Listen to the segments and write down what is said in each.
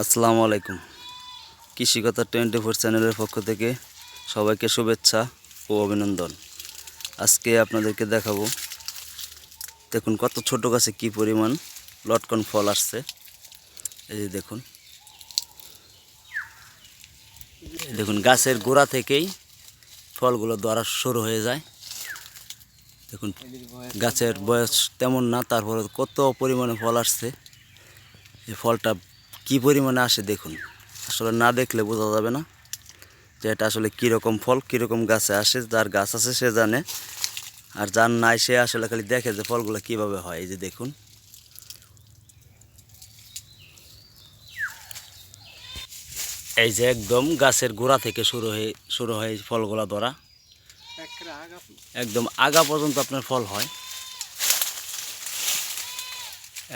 আসসালামু আলাইকুম। কৃষিকথা twenty four চ্যানেলের পক্ষ থেকে সবাইকে শুভেচ্ছা ও অভিনন্দন। আজকে আপনাদেরকে দেখাবো, দেখুন কত ছোট গাছে কি পরিমাণ লটকন ফল আসছে। এই যে দেখুন। দেখুন, গাছের গোড়া থেকেই ফলগুলো ধরা শুরু হয়ে যায়। দেখুন, গাছের বয়স তেমন না, তারপরে কত পরিমাণে ফল আসছে। এই ফলটা কি পরিমাণে আসে দেখুন। আসলে না দেখলে বোঝা যাবে না যে এটা আসলে কীরকম ফল, কীরকম গাছে আসে, যার গাছ আছে সে জানে, আর যার নাই সে আসলে খালি দেখে যে ফলগুলো কীভাবে হয়। এই যে দেখুন। এই যে একদম গাছের গোড়া থেকে শুরু হয়ে, শুরু হয় ফলগুলো ধরা। একদম আগা পর্যন্ত আপনার ফল হয়।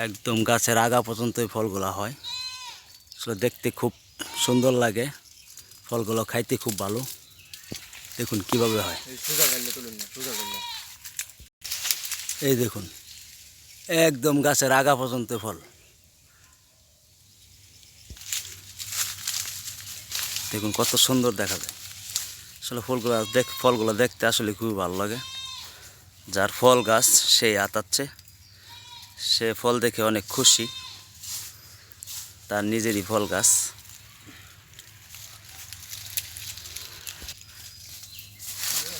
একদম গাছের আগা পর্যন্ত ফলগুলো হয়। আসলে দেখতে খুব সুন্দর লাগে। ফলগুলো খাইতে খুব ভালো। দেখুন কীভাবে হয়। এই দেখুন একদম গাছের আগা পর্যন্ত ফল। দেখুন কত সুন্দর দেখা যায়। আসলে ফুলগুলো দেখ ফলগুলো দেখতে আসলে খুবই ভালো লাগে। যার ফল গাছ সেই আতাচ্ছে। সে ফল দেখে অনেক খুশি। তার নিজেরই ফল গাছ।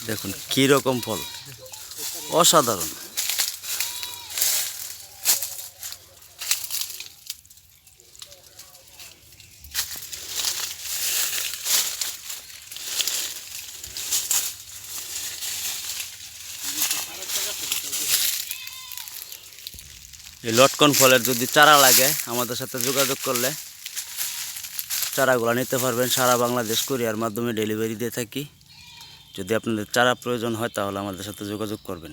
দেখুন কী রকম ফল। অসাধারণ। এই লটকন ফলের যদি চারা লাগে, আমাদের সাথে যোগাযোগ করলে চারাগুলো নিতে পারবেন। সারা বাংলাদেশ কুরিয়ার মাধ্যমে ডেলিভারি দিয়ে থাকি। যদি আপনাদের চারা প্রয়োজন হয়, তাহলে আমাদের সাথে যোগাযোগ করবেন।